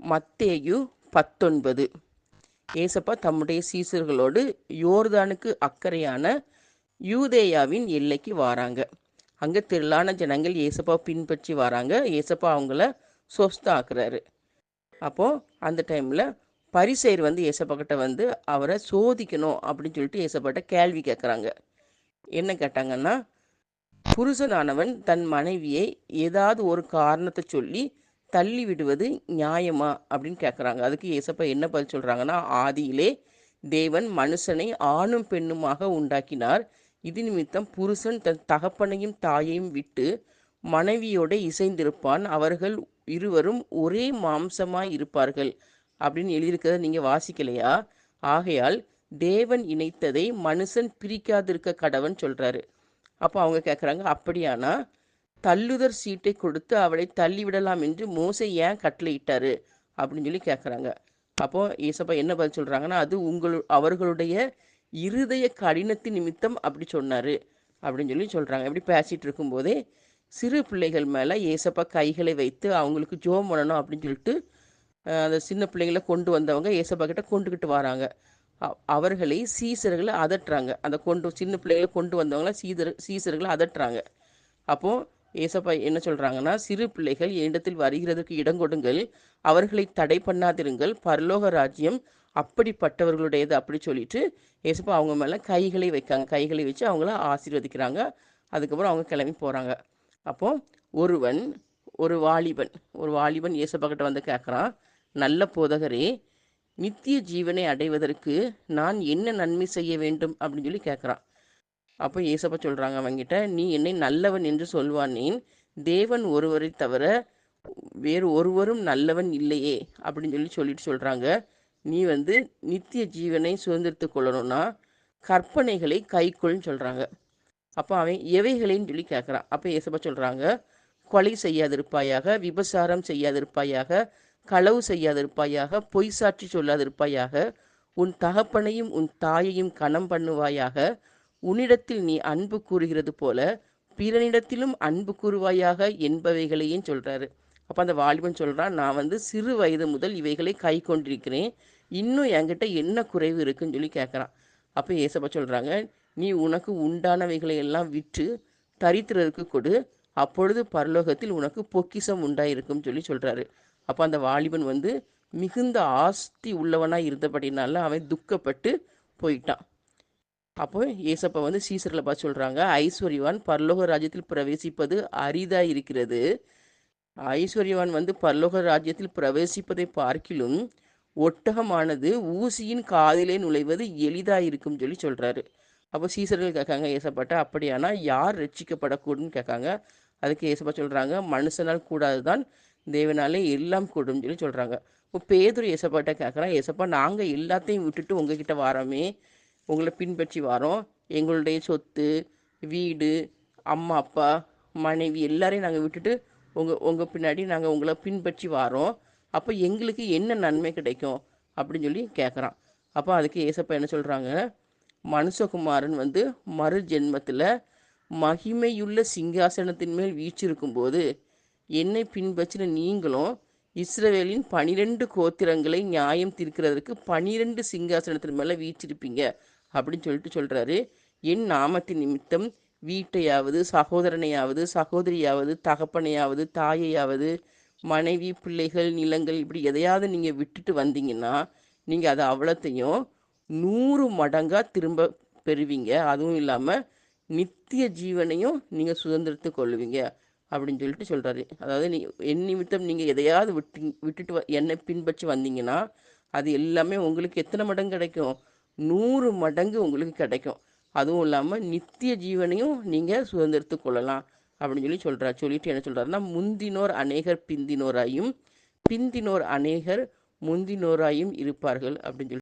மத்தேயு பத்தொன்பது. ஏசப்பா தம்முடைய சீசர்களோடு யோர்தானுக்கு அக்கறையான யூதேயாவின் எல்லைக்கு வாராங்க. அங்கே திரளான ஜனங்கள் ஏசப்பா பின்பற்றி வராங்க. ஏசப்பா அவங்கள சொஸ்தாக்குறாரு. அப்போது அந்த டைமில் பரிசெயர் வந்து ஏசப்பாக்கிட்ட வந்து அவரை சோதிக்கணும் அப்படின்னு சொல்லிட்டு ஏசப்பாட்ட கேள்வி கேட்குறாங்க என்ன கேட்டாங்கன்னா புருஷனானவன் தன் மனைவியை ஏதாவது ஒரு காரணத்தை சொல்லி தள்ளி விடுவது நியாயமா அப்படின்னு கேட்குறாங்க அதுக்கு ஏசப்பா என்ன பதில் சொல்கிறாங்கன்னா ஆதியிலே தேவன் மனுஷனை ஆணும் பெண்ணுமாக உண்டாக்கினார். இது நிமித்தம் புருஷன் தன் தகப்பனையும் தாயையும் விட்டு மனைவியோட இசைந்திருப்பான். அவர்கள் இருவரும் ஒரே மாம்சமாய் இருப்பார்கள். அப்படின்னு எழுதியிருக்கிறத நீங்கள் வாசிக்கலையா? ஆகையால் தேவன் இணைத்ததை மனுஷன் பிரிக்காதிருக்க கடவன் சொல்கிறாரு அப்போ அவங்க கேட்குறாங்க அப்படியானா தள்ளுதர் சீட்டை கொடுத்து அவளை தள்ளிவிடலாம் என்று மோசை ஏன் கட்டளையிட்டாரு அப்படின்னு சொல்லி கேட்குறாங்க அப்போ ஏசப்பா என்ன பதில் சொல்கிறாங்கன்னா அது உங்கள் அவர்களுடைய இருதய கடினத்தின் நிமித்தம் அப்படி சொன்னார். அப்படின்னு சொல்லி சொல்கிறாங்க இப்படி பேசிகிட்டு இருக்கும்போதே சிறு பிள்ளைகள் மேலே ஏசப்பா கைகளை வைத்து அவங்களுக்கு ஜோம் பண்ணணும் அப்படின்னு சொல்லிட்டு அந்த சின்ன பிள்ளைங்களை கொண்டு வந்தவங்க ஏசப்பா கிட்ட கொண்டுக்கிட்டு வராங்க. அவர்களை சீசர்களை அதட்டுறாங்க. அந்த கொண்டு சின்ன பிள்ளைகளை கொண்டு வந்தவங்கள சீதர் சீசர்களை அதட்டுறாங்க. அப்போது ஏசப்பா என்ன சொல்கிறாங்கன்னா சிறு பிள்ளைகள் என்னிடத்தில் வருகிறதற்கு இடம் கொடுங்கள். அவர்களை தடை பண்ணாதிருங்கள். பரலோக ராஜ்யம் அப்படிப்பட்டவர்களுடையது அப்படி சொல்லிட்டு ஏசப்பா அவங்க மேலே கைகளை வைக்காங்க. கைகளை வச்சு அவங்கள ஆசீர்வதிக்கிறாங்க. அதுக்கப்புறம் அவங்க கிளம்பி போகிறாங்க அப்போ ஒருவன் ஒரு வாலிபன் ஒரு வாலிபன் ஏசப்பா கிட்ட வந்து கேட்குறான் நல்ல போதகரே நித்திய ஜீவனை அடைவதற்கு நான் என்ன நன்மை செய்ய வேண்டும்? அப்படின்னு சொல்லி கேட்குறான் அப்போ ஏசப்பா சொல்கிறாங்க அவங்கிட்ட நீ என்னை நல்லவன் என்று சொல்வானேன் தேவன் ஒருவரை தவிர வேறு ஒருவரும் நல்லவன் இல்லையே அப்படின்னு சொல்லி சொல்லிட்டு சொல்கிறாங்க நீ வந்து நித்திய ஜீவனை சுதந்திரத்து கொள்ளணும்னா கற்பனைகளை கைக்குள்னு சொல்கிறாங்க அப்போ அவன் எவைகளைன்னு சொல்லி கேட்குறான் அப்போ ஏசப்பா சொல்கிறாங்க கொலை செய்யாதிருப்பாயாக விபசாரம் செய்யாதிருப்பாயாக களவு செய்யாதிருப்பாயாக பொய் சாட்சி சொல்லாதிருப்பாயாக உன் தகப்பனையும் உன் தாயையும் கணம் பண்ணுவாயாக உன்னிடத்தில் நீ அன்பு கூறுகிறது போல பிறனிடத்திலும் அன்பு கூறுவாயாக என்பவைகளையும் சொல்கிறாரு அப்போ அந்த வாலிபன் சொல்கிறான் நான் வந்து சிறு வயது முதல் இவைகளை கை கொண்டிருக்கிறேன். இன்னும் என்கிட்ட என்ன குறைவு இருக்குன்னு சொல்லி கேட்குறான் அப்போ ஏசப்பா சொல்கிறாங்க நீ உனக்கு உண்டானவைகளை எல்லாம் விற்று தரித்திரருக்கு கொடு. அப்பொழுது பரலோகத்தில் உனக்கு பொக்கிஷம் உண்டாயிருக்கும் சொல்லி சொல்கிறாரு அப்போ அந்த வாலிபன் வந்து மிகுந்த ஆஸ்தி உள்ளவனாக இருந்தபடினால அவன் துக்கப்பட்டு போயிட்டான். அப்போ ஏசப்பா வந்து சீசரில் பார்த்து சொல்கிறாங்க ஐஸ்வர்யவான் பரலோக ராஜ்யத்தில் பிரவேசிப்பது அரிதாக இருக்கிறது ஐஸ்வர்யவான் வந்து பரலோக ராஜ்யத்தில் பிரவேசிப்பதை பார்க்கிலும் ஒட்டகமானது ஊசியின் காதிலே நுழைவது எளிதாக இருக்கும்னு சொல்லி சொல்கிறாரு அப்போ சீசர்கள் கேட்காங்க ஏசப்பாட்ட அப்படியானா யார் ரட்சிக்கப்படக்கூடும்னு கேட்காங்க. அதுக்கு ஏசப்பா சொல்கிறாங்க மனுஷனால் கூடாது தான் தேவனாலே எல்லாம் கூடும் சொல்லி சொல்கிறாங்க இப்போ பேதுரு ஏசப்பாட்ட கேட்குறான் ஏசப்பா நாங்கள் எல்லாத்தையும் விட்டுட்டு உங்ககிட்ட வாரோமே. உங்களை பின்பற்றி வரோம். எங்களுடைய சொத்து வீடு அம்மா அப்பா மனைவி எல்லாரையும் நாங்கள் விட்டுட்டு உங்கள் உங்கள் பின்னாடி நாங்கள் உங்களை பின்பற்றி வரோம். அப்போ எங்களுக்கு என்ன நன்மை கிடைக்கும் அப்படின்னு சொல்லி கேட்குறான் அப்போ அதுக்கு ஏசப்பா என்ன சொல்கிறாங்க மனுஷகுமாரன் வந்து மறு ஜென்மத்தில் மகிமையுள்ள சிங்காசனத்தின் மேல் வீச்சிருக்கும்போது என்னை பின்பற்றின நீங்களும் இஸ்ரவேலின் பனிரெண்டு கோத்திரங்களை நியாயம் தீர்க்கிறதற்கு பனிரெண்டு சிங்காசனத்தின் மேலே வீச்சிருப்பீங்க அப்படின்னு சொல்லிட்டு சொல்கிறாரு என் நாமத்தின் நிமித்தம் வீட்டையாவது சகோதரனையாவது சகோதரியாவது தகப்பனையாவது தாயையாவது மனைவி பிள்ளைகள் நிலங்கள் இப்படி எதையாவது நீங்கள் விட்டுட்டு வந்தீங்கன்னா நீங்கள் அதை அவ்வளோத்தையும் நூறு மடங்காக திரும்ப பெறுவீங்க. அதுவும் இல்லாமல் நித்திய ஜீவனையும் நீங்கள் சுதந்திரத்து கொள்ளுவீங்க அப்படின்னு சொல்லிட்டு சொல்கிறாரு அதாவது நீ என் நிமித்தம் நீங்கள் எதையாவது விட்டு விட்டுட்டு வ- என்னை பின்பற்றி வந்தீங்கன்னா அது எல்லாமே உங்களுக்கு எத்தனை மடங்கு கிடைக்கும்? நூறு மடங்கு உங்களுக்கு கிடைக்கும். அதுவும் இல்லாமல் நித்திய ஜீவனையும் நீங்கள் சுதந்திரத்து கொள்ளலாம் அப்படின்னு சொல்லி சொல்கிறார் சொல்லிட்டு என்ன சொல்கிறாருன்னா முந்தினோர் அநேகர் பிந்தினோராயும் பிந்தினோர் அநேகர் முந்தினோராயும் இருப்பார்கள் அப்படின்னு சொல்லி